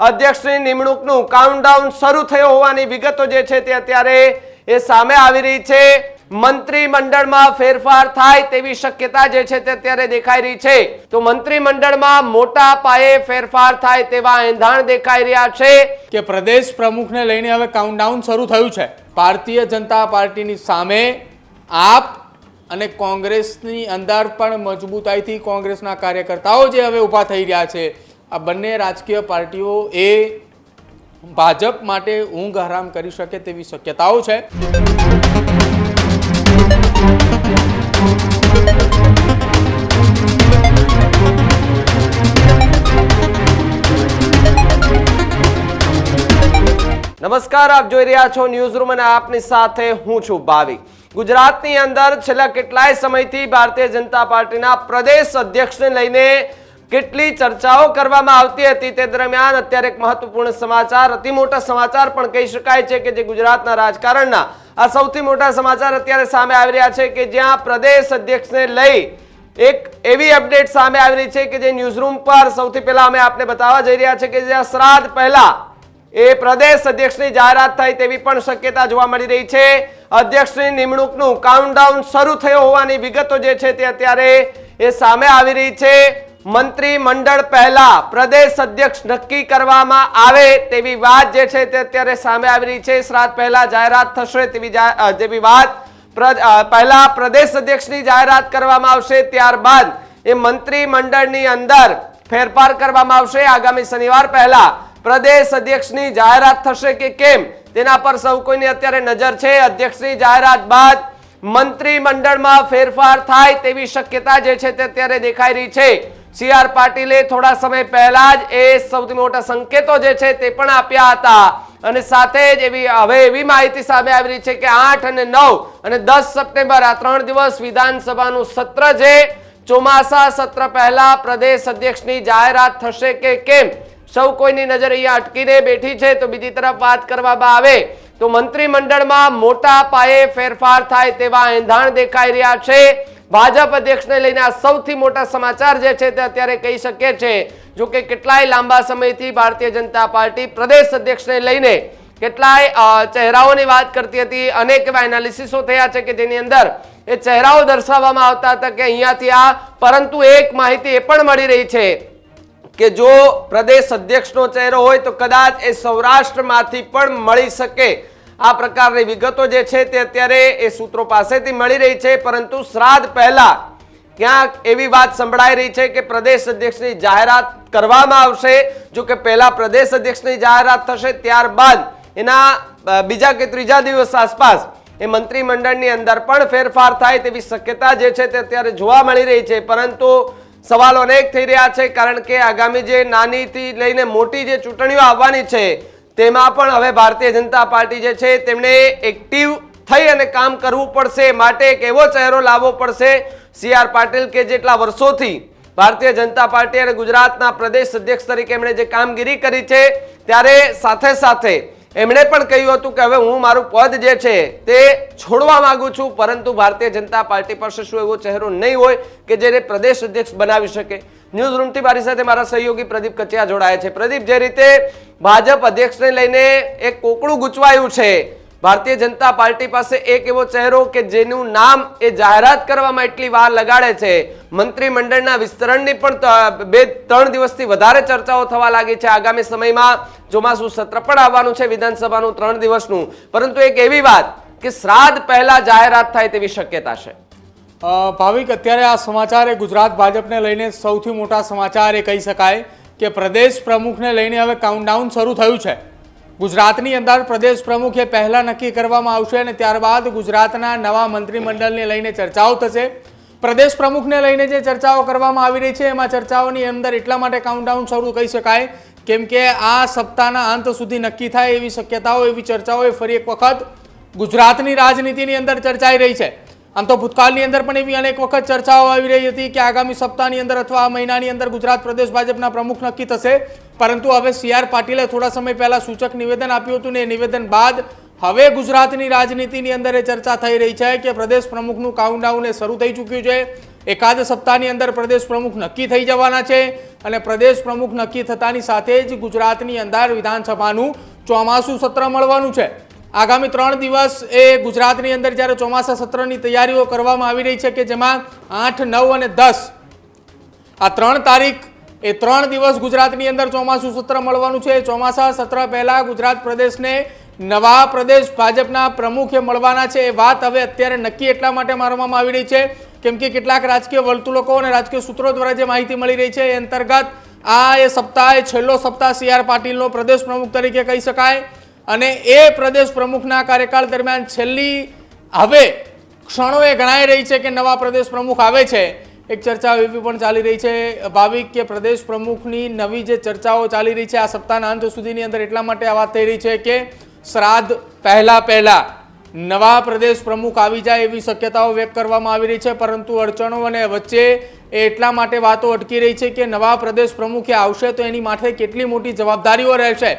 અધ્યક્ષની નિમણૂકનું કાઉન્ટડાઉન શરૂ થયો હોવાની વિગતો જે છે તે અત્યારે એ સામે આવી રહી છે. મંત્રીમંડળમાં ફેરફાર થાય તેવી શક્યતા જે છે તે અત્યારે દેખાઈ રહી છે. તો મંત્રીમંડળમાં મોટા પાયે ફેરફાર થાય તેવા એંધાણ દેખાઈ રહ્યા છે. કે પ્રદેશ પ્રમુખને લઈને હવે કાઉન્ટડાઉન શરૂ થયું છે. ભારતીય જનતા પાર્ટીની સામે આપ અને કોંગ્રેસની અંદર પણ મજબૂતાઈથી કોંગ્રેસના કાર્યકર્તાઓ જે હવે ઊભા થઈ રહ્યા છે આ બંને રાજકીય પાર્ટીઓ એ ભાજપ માટે ઊંઘ હરામ કરી શકે તેવી શક્યતાઓ છે. નમસ્કાર, આપ જોઈ રહ્યા છો ન્યૂઝ રૂમ અને આપની સાથે હું છું ભાવિક. ગુજરાતની અંદર છેલ્લા કેટલાય સમયથી ભારતીય જનતા પાર્ટીના પ્રદેશ અધ્યક્ષને લઈને કેટલી ચર્ચાઓ કરવામાં આવતી હતી તે દરમિયાન અત્યારે એક મહત્વપૂર્ણ સમાચાર, અતિ મોટા સમાચાર પણ કહી શકાય છે કે જે ગુજરાતના રાજકારણના. આ સૌથી મોટા સમાચાર અત્યારે સામે આવી રહ્યા છે કે જ્યાં પ્રદેશ અધ્યક્ષને લઈ એક એવી અપડેટ સામે આવી રહી છે કે જે ન્યૂઝરૂમ પર સૌથી પહેલા અમે આપને બતાવવા જઈ રહ્યા છે કે જ્યાં શ્રાદ્ધ પહેલા એ પ્રદેશ અધ્યક્ષની જાહેરાત થાય તેવી પણ શક્યતા જોવા મળી રહી છે. અધ્યક્ષની નિમણૂકનું કાઉન્ટડાઉન શરૂ થયો હોવાની વિગતો જે છે તે અત્યારે એ સામે આવી રહી છે. મંત્રીમંડળ પહેલા પ્રદેશ અધ્યક્ષ નક્કી કરવામાં આવે તેવી વાત જે છે તે અત્યારે સામે આવી રહી છે. શ્રાદ્ધ પહેલા જાહેરાત થશે તેવી જેવી વાત પહેલા પ્રદેશ અધ્યક્ષની જાહેરાત કરવામાં આવશે. ત્યારબાદ એ મંત્રીમંડળની અંદર ફેરફાર કરવામાં આવશે. આગામી શનિવાર પહેલા પ્રદેશ અધ્યક્ષની જાહેરાત થશે કે કેમ તેના પર સૌ કોઈની અત્યારે નજર છે. અધ્યક્ષની જાહેરાત બાદ મંત્રીમંડળમાં ફેરફાર થાય તેવી શક્યતા જે છે તે અત્યારે દેખાઈ રહી છે. સી આર પાટીલે થોડા સમય પહેલા જ એ સૌથી મોટા સંકેતો જે છે તે પણ આપ્યા હતા. અને સાથે જ એવી, હવે એવી માહિતી સામે આવી રહી છે કે આઠ અને નવ અને દસ સપ્ટેમ્બર આ ત્રણ દિવસ વિધાનસભાનું સત્ર છે. ચોમાસા સત્ર પહેલા પ્રદેશ અધ્યક્ષની જાહેરાત થશે કે કેમ? સૌ કોઈની નજર અહીંયા અટકીને બેઠી છે. તો બીજી તરફ વાત કરવામાં આવે તો મંત્રીમંડળમાં મોટા પાયે ફેરફાર થાય તેવા એંધાણ દેખાઈ રહ્યા છે. ભાજપ અધ્યક્ષને લઈને આ સૌથી મોટા સમાચાર જે છે તે અત્યારે કહી શકીએ છે. જો કે કેટલાય લાંબા સમયથી ભારતીય જનતા પાર્ટી પ્રદેશ અધ્યક્ષને લઈને કેટલાય ચહેરાઓની વાત કરતી હતી. અનેક એવા એનાલિસિસો થયા છે કે જેની અંદર એ ચહેરાઓ દર્શાવવામાં આવતા હતા કે અહીંયાથી આ, પરંતુ એક માહિતી એ પણ મળી રહી છે કે જો પ્રદેશ અધ્યક્ષનો ચહેરો હોય તો કદાચ એ સૌરાષ્ટ્રમાંથી પણ મળી શકે. આ પ્રકારની વિગતો જે છે તે અત્યારે એ સૂત્રો પાસેથી મળી રહી છે, પરંતુ શ્રાદ્ધ પહેલા ક્યાંક એવી વાત સંભળાઈ રહી છે કે પ્રદેશ અધ્યક્ષની જાહેરાત કરવામાં આવશે. જો કે પહેલા પ્રદેશ અધ્યક્ષની જાહેરાત થશે, ત્યારબાદ એના બીજા કે ત્રીજા દિવસ આસપાસ એ મંત્રીમંડળની અંદર પણ ફેરફાર થાય તેવી શક્યતા જે છે તે અત્યારે જોવા મળી રહી છે. પરંતુ સવાલો અનેક થઈ રહ્યા છે, કારણ કે આગામી જે નાનીથી લઈને મોટી જે ચૂંટણીઓ આવવાની છે તેમાં પણ હવે ભારતીય જનતા પાર્ટી જે છે તેમણે એક્ટિવ થઈ અને કામ કરવું પડશે, માટે એક એવો ચહેરો લાવવો પડશે, સી આર પાટીલ કે જેટલા વર્ષોથી ભારતીય જનતા પાર્ટી અને ગુજરાતના પ્રદેશ અધ્યક્ષ તરીકે એમણે જે કામગીરી કરી છે, ત્યારે સાથે સાથે એમણે પણ કહ્યું હતું કે હવે હું મારું પદ જે છે તે છોડવા માંગુ છું, પરંતુ ભારતીય જનતા પાર્ટી પાસે શું એવો ચહેરો નહીં હોય કે જેને પ્રદેશ અધ્યક્ષ બનાવી શકે. ન્યૂઝ રૂમથી મારી સાથે મારા સહયોગી પ્રદીપ કચિયા જોડાયા છે. પ્રદીપ, જે રીતે ભાજપ અધ્યક્ષને લઈને એક કોકડું ગૂંચવાયું છે, ભારતીય જનતા પાર્ટી પાસે એક એવો ચહેરો કે જેનું નામ એ જાહેરાત કરવામાં એટલી વાર લગાડે છે. મંત્રીમંડળના વિસ્તરણની પણ બે, ત્રણ દિવસથી વધારે ચર્ચાઓ થવા લાગી છે. આગામી સમયમાં ચોમાસું સત્ર પણ આવવાનું છે, વિધાનસભાનું ત્રણ દિવસનું. પરંતુ એક એવી વાત કે શ્રાદ્ધ પહેલા જાહેરાત થાય તેવી શક્યતા છે. ભાવિક, અત્યારે આ સમાચાર એ ગુજરાત ભાજપને લઈને સૌથી મોટા સમાચાર એ કહી શકાય કે પ્રદેશ પ્રમુખને લઈને હવે કાઉન્ટડાઉન શરૂ થયું છે. ગુજરાતની અંદર પ્રદેશ પ્રમુખ એ પહેલાં નક્કી કરવામાં આવશે અને ત્યારબાદ ગુજરાતના નવા મંત્રીમંડળને લઈને ચર્ચાઓ થશે. પ્રદેશ પ્રમુખને લઈને જે ચર્ચાઓ કરવામાં આવી રહી છે, એમાં ચર્ચાઓની અંદર એટલા માટે કાઉન્ટડાઉન શરૂ કહી શકાય કેમ કે આ સપ્તાહના અંત સુધી નક્કી થાય એવી શક્યતાઓ, એવી ચર્ચાઓ એ ફરી એક વખત ગુજરાતની રાજનીતિની અંદર ચર્ચાઈ રહી છે. આમ તો ભૂતકાળની અંદર પણ એવી અનેક વખત ચર્ચાઓ આવી રહી હતી કે આગામી સપ્તાહની અંદર અથવા આ મહિનાની અંદર ગુજરાત પ્રદેશ ભાજપના પ્રમુખ નક્કી થશે. પરંતુ હવે સી આર પાટીલે થોડા સમય પહેલા સૂચક નિવેદન આપ્યું હતું ને એ નિવેદન બાદ હવે ગુજરાતની રાજનીતિની અંદર એ ચર્ચા થઈ રહી છે કે પ્રદેશ પ્રમુખનું કાઉન્ટડાઉન એ શરૂ થઈ ચૂક્યું છે. એકાદ સપ્તાહની અંદર પ્રદેશ પ્રમુખ નક્કી થઈ જવાના છે અને પ્રદેશ પ્રમુખ નક્કી થતાની સાથે જ ગુજરાતની અંદર વિધાનસભાનું ચોમાસું સત્ર મળવાનું છે. આગામી ત્રણ દિવસ એ ગુજરાતની અંદર જ્યારે ચોમાસા સત્રની તૈયારીઓ કરવામાં આવી રહી છે કે જેમાં આઠ, નવ અને દસ, આ ત્રણ તારીખ એ ત્રણ દિવસ ગુજરાતની અંદર ચોમાસું સત્ર મળવાનું છે. ચોમાસા સત્ર પહેલાં ગુજરાત પ્રદેશને નવા પ્રદેશ ભાજપના પ્રમુખે મળવાના છે. એ વાત હવે અત્યારે નક્કી એટલા માટે મારવામાં આવી રહી છે કેમ કે કેટલાક રાજકીય વર્તુળકો અને રાજકીય સૂત્રો દ્વારા જે માહિતી મળી રહી છે, એ અંતર્ગત આ એ સપ્તાહ છેલ્લો સપ્તાહ સી આર પાટીલનો પ્રદેશ પ્રમુખ તરીકે કહી શકાય. અને એ પ્રદેશ પ્રમુખના કાર્યકાળ દરમિયાન છેલ્લી, હવે ક્ષણોએ ગણાઈ રહી છે કે નવા પ્રદેશ પ્રમુખ આવે છે. એક ચર્ચા એવી પણ ચાલી રહી છે, ભાવિક કે પ્રદેશ પ્રમુખની નવી જે ચર્ચાઓ ચાલી રહી છે, આ સપ્તાહના અંત સુધીની અંદર એટલા માટે આ વાત થઈ રહી છે કે શ્રાદ્ધ પહેલા પહેલા નવા પ્રદેશ પ્રમુખ આવી જાય એવી શક્યતાઓ વ્યક્ત કરવામાં આવી રહી છે, પરંતુ અડચણો અને વચ્ચે એ એટલા માટે વાતો અટકી રહી છે કે નવા પ્રદેશ પ્રમુખે આવશે તો એની માટે કેટલી મોટી જવાબદારીઓ રહેશે.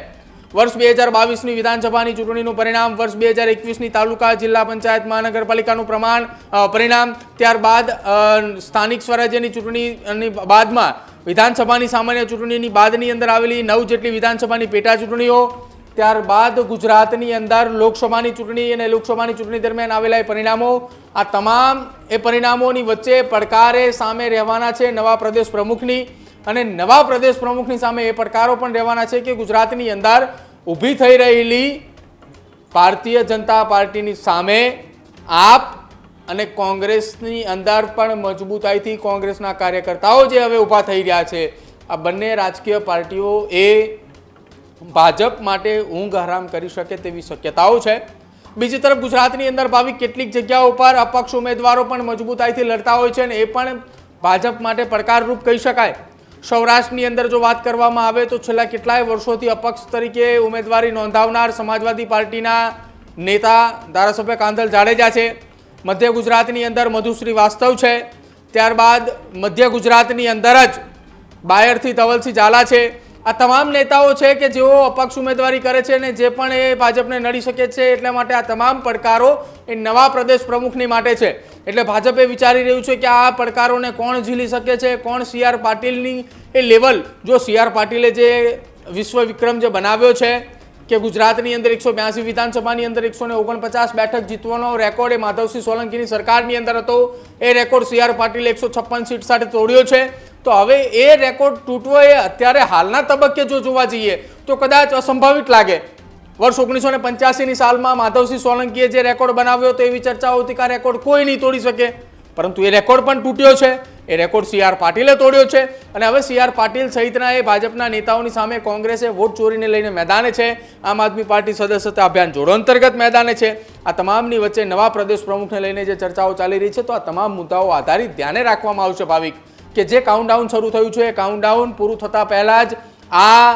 વર્ષ બે હજાર બાવીસની વિધાનસભાની ચૂંટણીનું પરિણામ, વર્ષ બે હજાર એકવીસની તાલુકા જિલ્લા પંચાયત મહાનગરપાલિકાનું પ્રમાણ પરિણામ, ત્યારબાદ સ્થાનિક સ્વરાજ્યની ચૂંટણીની બાદમાં વિધાનસભાની સામાન્ય ચૂંટણીની બાદની અંદર આવેલી નવ જેટલી વિધાનસભાની પેટા ચૂંટણીઓ, ત્યારબાદ ગુજરાતની અંદર લોકસભાની ચૂંટણી અને લોકસભાની ચૂંટણી દરમિયાન આવેલા એ પરિણામો. આ તમામ એ પરિણામોની વચ્ચે પડકારે સામે રહેવાના છે નવા પ્રદેશ પ્રમુખની. અને નવા પ્રદેશ પ્રમુખની સામે એ પડકારો પણ રહેવાના છે કે ગુજરાતની અંદર ઊભી થઈ રહેલી ભારતીય જનતા પાર્ટીની સામે આપ અને કોંગ્રેસની અંદર પણ મજબૂતાઈથી કોંગ્રેસના કાર્યકર્તાઓ જે હવે ઊભા થઈ રહ્યા છે, આ બંને રાજકીય પાર્ટીઓ એ ભાજપ માટે ઊંઘ હરામ કરી શકે તેવી શક્યતાઓ છે. બીજી તરફ ગુજરાતની અંદર ભાવિ કેટલીક જગ્યાઓ પર અપક્ષ ઉમેદવારો પણ મજબૂતાઈથી લડતા હોય છે અને એ પણ ભાજપ માટે પડકારરૂપ કહી શકાય. સૌરાષ્ટ્રની અંદર જો વાત કરવામાં આવે તો છેલ્લા કેટલાય વર્ષોથી અપક્ષ તરીકે ઉમેદવારી નોંધાવનાર સમાજવાદી પાર્ટીના નેતા ધારાસભ્ય કાંધલ જાડેજા છે. મધ્ય ગુજરાતની અંદર મધુશ્રી વાસ્તવ છે. ત્યારબાદ મધ્ય ગુજરાતની અંદર જ બાયરથી ધવલસિંહ ઝાલા છે. આ તમામ નેતાઓ છે કે જેઓ અપક્ષ ઉમેદવારી કરે છે અને જે પણ એ ભાજપને નડી શકે છે એટલા માટે આ તમામ પડકારો એ નવા પ્રદેશ પ્રમુખની માટે છે. એટલે ભાજપે વિચારી રહ્યું છે કે આ પડકારોને કોણ ઝીલી શકે છે? કોણ સી આર પાટીલની એ લેવલ? જો સી આર પાટીલે જે વિશ્વ વિક્રમ જે બનાવ્યો છે કે ગુજરાતની અંદર એકસો બ્યાસી વિધાનસભાની અંદર એકસો ઓગણપચાસ બેઠક જીતવાનો રેકોર્ડ એ માધવસિંહ સોલંકીની સરકારની અંદર હતો. એ રેકોર્ડ સી આર પાટીલે એકસો છપ્પન સીટ સાથે તોડ્યો છે. તો હવે એ રેકોર્ડ તૂટવો એ અત્યારે હાલના તબક્કે જો જોવા જઈએ, તો કદાચ અસંભવિત લાગે. વર્ષ ઓગણીસો ને પંચ્યાસીની સાલમાં માધવસિંહ સોલંકીએ જે રેકોર્ડ બનાવ્યો હતો, એવી ચર્ચાઓ હતી કે આ રેકોર્ડ કોઈ નહીં તોડી શકે. પરંતુ એ રેકોર્ડ પણ તૂટ્યો છે. એ રેકોર્ડ સી આર પાટીલે તોડ્યો છે. અને હવે સી આર પાટીલ સહિતના એ ભાજપના નેતાઓની સામે કોંગ્રેસે વોટ ચોરીને લઈને મેદાને છે. આમ આદમી પાર્ટી સદસ્યતા અભિયાન જોડો અંતર્ગત મેદાને છે. આ તમામની વચ્ચે નવા પ્રદેશ પ્રમુખને લઈને જે ચર્ચાઓ ચાલી રહી છે, તો આ તમામ મુદ્દાઓ આધારિત ધ્યાને રાખવામાં આવશે, ભાવિક. કે જે કાઉન્ટડાઉન શરૂ થયું છે એ કાઉન્ટડાઉન પૂરું થતાં પહેલાં જ આ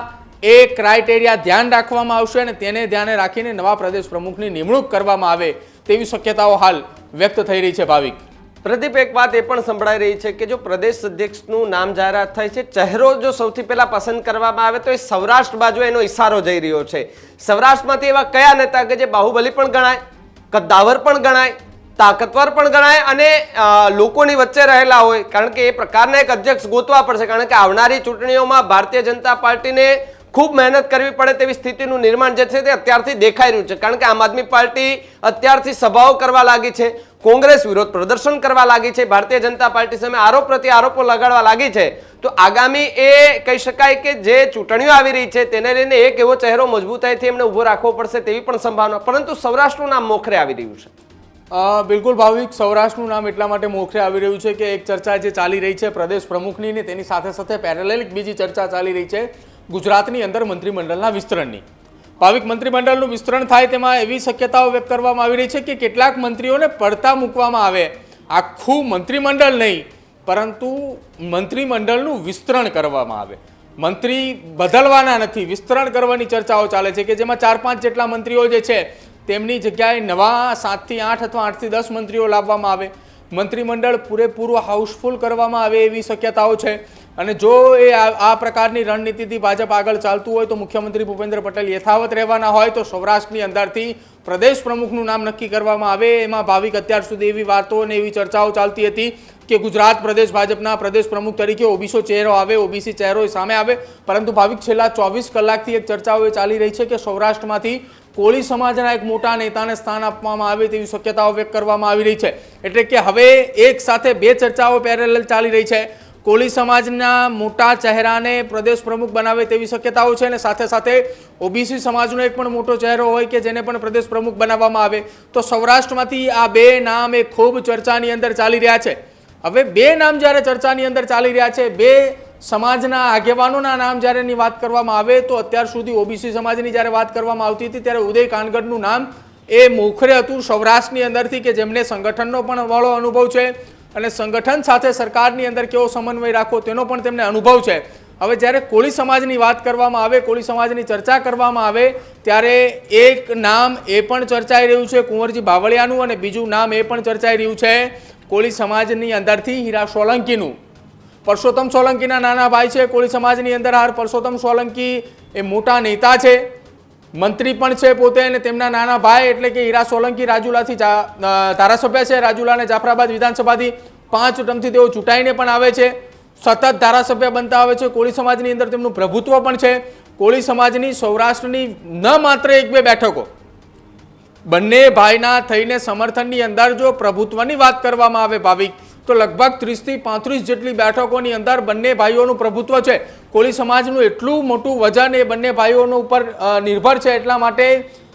એ ક્રાઇટેરિયા ધ્યાન રાખવામાં આવશે અને તેને ધ્યાને રાખીને નવા પ્રદેશ પ્રમુખની નિમણૂક કરવામાં આવે તેવી શક્યતાઓ હાલ વ્યક્ત થઈ રહી છે ભાવિક. પ્રદીપ, એક વાત એ પણ સંભળાઈ રહી છે કે જો પ્રદેશ અધ્યક્ષનું નામ જાહેરાત થાય છે, ચહેરો જો સૌથી પહેલાં પસંદ કરવામાં આવે તો એ સૌરાષ્ટ્ર બાજુ એનો ઈશારો જઈ રહ્યો છે. સૌરાષ્ટ્રમાંથી એવા કયા નેતા કે જે બાહુબલી પણ ગણાય, કદ્દાવર પણ ગણાય તાકતવર પણ ગણાય અને લોકોની વચ્ચે રહેલા હોય. કારણ કે એ પ્રકારના એક અધ્યક્ષ ગોતવા પડશે. કારણ કે આવનારી ચૂંટણીઓમાં ભારતીય જનતા પાર્ટીને ખૂબ મહેનત કરવી પડે તેવી સ્થિતિનું નિર્માણ જે છે તે અત્યારથી દેખાઈ રહ્યું છે. કારણ કે આમ આદમી પાર્ટી અત્યારથી સભાઓ કરવા લાગી છે. કોંગ્રેસ વિરોધ પ્રદર્શન કરવા લાગી છે. ભારતીય જનતા પાર્ટી સામે આરોપ પ્રત્યે આરોપો લગાડવા લાગી છે. તો આગામી એ કહી શકાય કે જે ચૂંટણીઓ આવી રહી છે તેને લઈને એક એવો ચહેરો મજબૂતાઈથી એમને ઊભો રાખવો પડશે તેવી પણ સંભાવના. પરંતુ સૌરાષ્ટ્રનું નામ મોખરે આવી રહ્યું છે. બિલકુલ ભાવિક, સૌરાષ્ટ્રનું નામ એટલા માટે મોખરે આવી રહ્યું છે કે એક ચર્ચા જે ચાલી રહી છે પ્રદેશ પ્રમુખની ને તેની સાથે સાથે પેરેલલ એક બીજી ચર્ચા ચાલી રહી છે ગુજરાતની અંદર મંત્રીમંડળના વિસ્તરણની. ભાવિક મંત્રીમંડળનું વિસ્તરણ થાય તેમાં એવી શક્યતાઓ વ્યક્ત કરવામાં આવી રહી છે કે કેટલાક મંત્રીઓને પડતા મૂકવામાં આવે. આખું મંત્રીમંડળ નહીં, પરંતુ મંત્રીમંડળનું વિસ્તરણ કરવામાં આવે. મંત્રી બદલવાના નથી, વિસ્તરણ કરવાની ચર્ચાઓ ચાલે છે કે જેમાં ચાર પાંચ જેટલા મંત્રીઓ જે છે તેમની જગ્યાએ નવા સાતથી આઠ અથવા આઠથી દસ મંત્રીઓ લાવવામાં આવે. મંત્રીમંડળ પૂરેપૂરું હાઉસફુલ કરવામાં આવે એવી શક્યતાઓ છે. અને જો એ આ પ્રકારની રણનીતિથી ભાજપ આગળ ચાલતું હોય તો મુખ્યમંત્રી ભૂપેન્દ્ર પટેલ યથાવત રહેવાના હોય તો સૌરાષ્ટ્રની અંદરથી પ્રદેશ પ્રમુખનું નામ નક્કી કરવામાં આવે. એમાં ભાવિક અત્યાર સુધી એવી વાતો અને એવી ચર્ચાઓ ચાલતી હતી કે ગુજરાત પ્રદેશ ભાજપના પ્રદેશ પ્રમુખ તરીકે ઓબીસો ચહેરો આવે, ઓબીસી ચહેરો સામે આવે. પરંતુ ભાવિક છેલ્લા ચોવીસ કલાકથી એક ચર્ચાઓ એ ચાલી રહી છે કે સૌરાષ્ટ્રમાંથી કોળી સમાજના એક મોટા નેતાને સ્થાન આપવામાં આવે તેવી શક્યતાઓ વ્યક્ત કરવામાં આવી રહી છે. એટલે કે હવે એક સાથે બે ચર્ચાઓ પેરેલલ ચાલી રહી છે. કોળી સમાજના મોટા ચહેરાને પ્રદેશ પ્રમુખ બનાવે તેવી શક્યતાઓ છે અને સાથે સાથે ઓબીસી સમાજનો એક પણ મોટો ચહેરો હોય કે જેને પણ પ્રદેશ પ્રમુખ બનાવવામાં આવે. તો સૌરાષ્ટ્રમાંથી આ બે નામ એ ખૂબ ચર્ચાની અંદર ચાલી રહ્યા છે. હવે બે નામ જ્યારે ચર્ચાની અંદર ચાલી રહ્યા છે, બે સમાજના આગેવાનોના નામ જ્યારે એની વાત કરવામાં આવે, તો અત્યાર સુધી ઓબીસી સમાજની જ્યારે વાત કરવામાં આવતી હતી, ત્યારે ઉદય કાનગડનું નામ એ મોખરે હતું સૌરાષ્ટ્રની અંદરથી કે જેમને સંગઠનનો પણ વાળો અનુભવ છે. અને સંગઠન સાથે સરકારની અંદર કેવો સમન્વય રાખવો તેનો પણ તેમને અનુભવ છે. હવે જ્યારે કોળી સમાજની વાત કરવામાં આવે, કોળી સમાજની ચર્ચા કરવામાં આવે, ત્યારે એક નામ એ પણ ચર્ચાઈ રહ્યું છે, કુંવરજી બાવળિયાનું અને બીજું નામ એ પણ ચર્ચાઈ રહ્યું છે, કોળી સમાજની અંદરથી હીરા સોલંકીનું. પરસોત્તમ સોલંકીના નાના ભાઈ છે, કોળી સમાજની અંદર હાર પરસોત્તમ સોલંકી એ મોટા નેતા છે. મંત્રી પણ છે પોતે અને તેમના નાના ભાઈ એટલે કે હીરા સોલંકી રાજુલાથી ધારાસભ્ય છે રાજુલા અને જાફરાબાદ વિધાનસભાથી પાંચ ટર્મથી તેઓ ચૂંટાઈને પણ આવે છે. સતત ધારાસભ્ય બનતા આવે છે. કોળી સમાજની અંદર તેમનું પ્રભુત્વ પણ છે. કોળી સમાજની સૌરાષ્ટ્રની ન માત્ર એક બે બેઠકો. બંને ભાઈના થઈને સમર્થનની અંદર જો પ્રભુત્વની વાત કરવામાં આવે ભાવિક તો લગભગ ત્રીસથી પાંત્રીસ જેટલી બેઠકોની અંદર બંને ભાઈઓનું પ્રભુત્વ છે. કોળી સમાજનું એટલું મોટું વજન એ બંને ભાઈઓનો ઉપર નિર્ભર છે એટલા માટે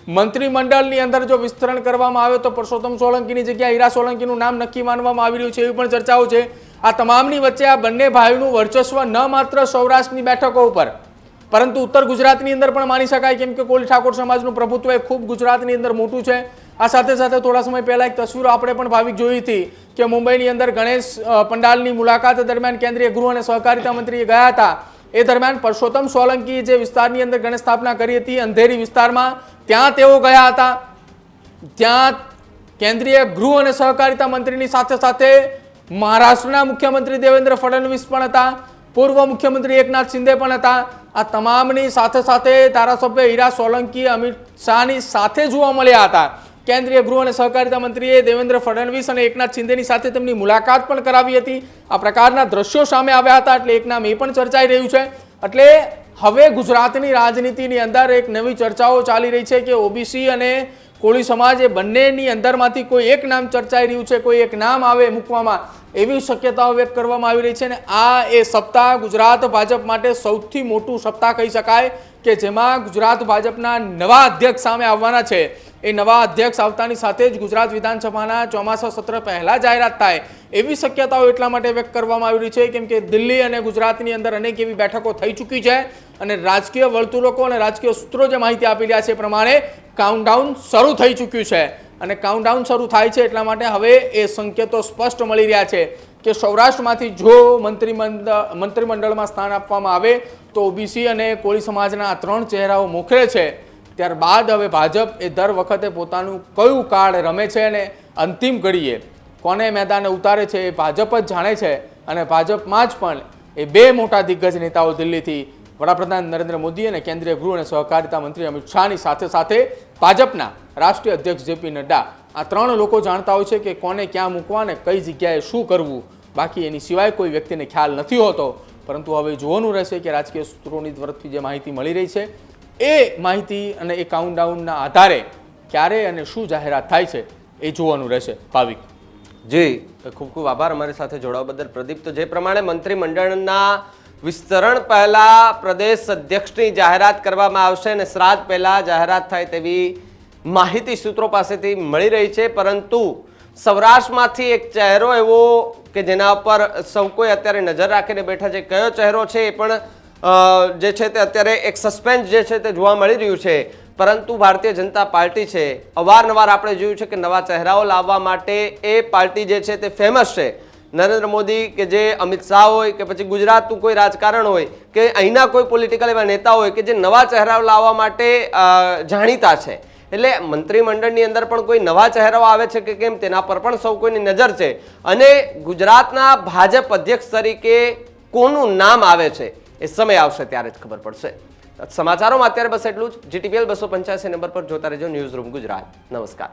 મંત્રીમંડળની અંદર જો વિસ્તરણ કરવામાં આવે તો પરસોત્તમ સોલંકીની જગ્યાએ, હીરા સોલંકીનું નામ નક્કી માનવામાં આવી રહ્યું છે એવી પણ ચર્ચાઓ છે. આ તમામની વચ્ચે આ બંને ભાઈઓનું વર્ચસ્વ ન માત્ર સૌરાષ્ટ્રની બેઠકો ઉપર, પરંતુ ઉત્તર ગુજરાતની અંદર પણ માની શકાય, કેમ કે કોળી ઠાકોર સમાજનું પ્રભુત્વ એ ખૂબ ગુજરાતની અંદર મોટું છે. આ સાથે સાથે થોડા સમય પહેલા એક તસવીરો આપણે પણ ભાવિક જોઈ હતી કે મુંબઈની અંદર ગણેશ પંડાલની મુલાકાત દરમિયાન કેન્દ્રીય ગૃહ અને સહકારિતા મંત્રીએ ગયા હતા. એ દરમિયાન પરસોત્તમ સોલંકી જે વિસ્તારની અંદર ગણેશ સ્થાપના કરી હતી, અંધેરી વિસ્તારમાં, ત્યાં તેઓ ગયા હતા. ત્યાં કેન્દ્રીય ગૃહ અને સહકારિતા મંત્રીની સાથે સાથે મહારાષ્ટ્રના મુખ્યમંત્રી દેવેન્દ્ર ફડણવીસ પણ હતા. પૂર્વ મુખ્યમંત્રી એકનાથ શિંદે પણ હતા. આ તમામની સાથે સાથે ધારાસભ્ય હીરા સોલંકી, અમિત શાહની સાથે જોવા મળ્યા હતા. કેન્દ્રીય ગૃહ અને સહકારિતા મંત્રીએ દેવેન્દ્ર ફડણવીસ અને એકનાથ શિંદેની સાથે તેમની મુલાકાત પણ કરાવી હતી. આ પ્રકારના દ્રશ્યો સામે આવ્યા હતા એટલે એક નામ એ પણ ચર્ચાઈ રહ્યું છે. એટલે હવે ગુજરાતની રાજનીતિની અંદર એક નવી ચર્ચાઓ ચાલી રહી છે કે ઓબીસી અને કોળી સમાજ એ બંનેની અંદરમાંથી કોઈ એક નામ ચર્ચાઈ રહ્યું છે, કોઈ એક નામ આવે મૂકવામાં. એવી શક્યતાઓ વ્યક્ત કરવામાં આવી રહી છે અને આ એ સપ્તાહ ગુજરાત ભાજપ માટે સૌથી મોટું સપ્તાહ કહી શકાય કે જેમાં ગુજરાત ભાજપના નવા અધ્યક્ષ સામે આવવાના છે. એ નવા અધ્યક્ષ આવતાની સાથે જ ગુજરાત વિધાનસભાના ચોમાસા સત્ર પહેલાં જાહેરાત થાય. એવી શક્યતાઓ એટલા માટે વ્યક્ત કરવામાં આવી રહી છે કેમ કે દિલ્હી અને ગુજરાતની અંદર અનેક એવી બેઠકો થઈ ચૂકી છે અને રાજકીય વર્તુળકો અને રાજકીય સૂત્રો જે માહિતી આપી રહ્યા છે એ પ્રમાણે કાઉન્ટડાઉન શરૂ થઈ ચૂક્યું છે. અને કાઉન્ટડાઉન શરૂ થાય છે એટલા માટે હવે એ સંકેતો સ્પષ્ટ મળી રહ્યા છે કે સૌરાષ્ટ્રમાંથી જો મંત્રીમંડળ મંત્રીમંડળમાં સ્થાન આપવામાં આવે તો ઓબીસી અને કોળી સમાજના આ ત્રણ ચહેરાઓ મોખરે છે. ત્યારબાદ હવે ભાજપ એ દર વખતે પોતાનું કયું કાર્ડ રમે છે અને અંતિમ ઘડીએ કોને મેદાને ઉતારે છે એ ભાજપ જ જાણે છે અને ભાજપમાં જ પણ એ બે મોટા દિગ્ગજ નેતાઓ દિલ્હીથી વડાપ્રધાન નરેન્દ્ર મોદી અને કેન્દ્રીય ગૃહ અને સહકારિતા મંત્રી અમિત શાહની સાથે સાથે ભાજપના રાષ્ટ્રીય અધ્યક્ષ જેપી નડ્ડા. આ ત્રણ લોકો જાણતા હોય છે કે કોને ક્યાં મૂકવા અને કઈ જગ્યાએ શું કરવું. બાકી એની સિવાય કોઈ વ્યક્તિને ખ્યાલ નથી હોતો. પરંતુ હવે જોવાનું રહેશે કે રાજકીય સૂત્રોની તરફથી જે માહિતી મળી રહી છે, એ માહિતી અને એ કાઉન્ટડાઉનના આધારે ક્યારે અને શું જાહેરાત થાય છે, એ જોવાનું રહેશે. ભાવિક. જી, ખૂબ ખૂબ આભાર અમારી સાથે જોડાવા બદલ. પ્રદીપ, તો જે પ્રમાણે મંત્રીમંડળના વિસ્તરણ પહેલા પ્રદેશ અધ્યક્ષની જાહેરાત કરવામાં આવશે અને શ્રાદ્ધ પહેલા જાહેરાત થાય તેવી માહિતી સૂત્રો પાસેથી મળી રહી છે. પરંતુ સૌરાષ્ટ્રમાંથી એક ચહેરો એવો કે જેના ઉપર સૌ કોઈ અત્યારે નજર રાખીને બેઠા છે. કયો ચહેરો છે એ પણ જે છે તે અત્યારે એક સસ્પેન્સ જે છે તે જોવા મળી રહ્યું છે. પરંતુ ભારતીય જનતા પાર્ટી છે. અવારનવાર આપણે જોયું છે કે નવા ચહેરાઓ લાવવા માટે એ પાર્ટી જે છે તે ફેમસ છે. નરેન્દ્ર મોદી કે જે અમિત શાહ હોય કે પછી ગુજરાતનું કોઈ રાજકારણ હોય કે અહીંના કોઈ પોલિટિકલ એવા નેતા હોય કે જે નવા ચહેરાઓ લાવવા માટે જાણીતા છે. એટલે મંત્રીમંડળની અંદર પણ કોઈ નવા ચહેરાઓ આવે છે કે કેમ તેના પર પણ સૌ કોઈની નજર છે. અને ગુજરાતના ભાજપ અધ્યક્ષ તરીકે કોનું નામ આવે છે એ સમય આવશે ત્યારે જ ખબર પડશે. સમાચારોમાં અત્યારે બસ એટલું જ. જીટીપીએલ બસો પંચ્યાસી નંબર પર જોતા રહેજો ન્યૂઝ રૂમ ગુજરાત. નમસ્કાર.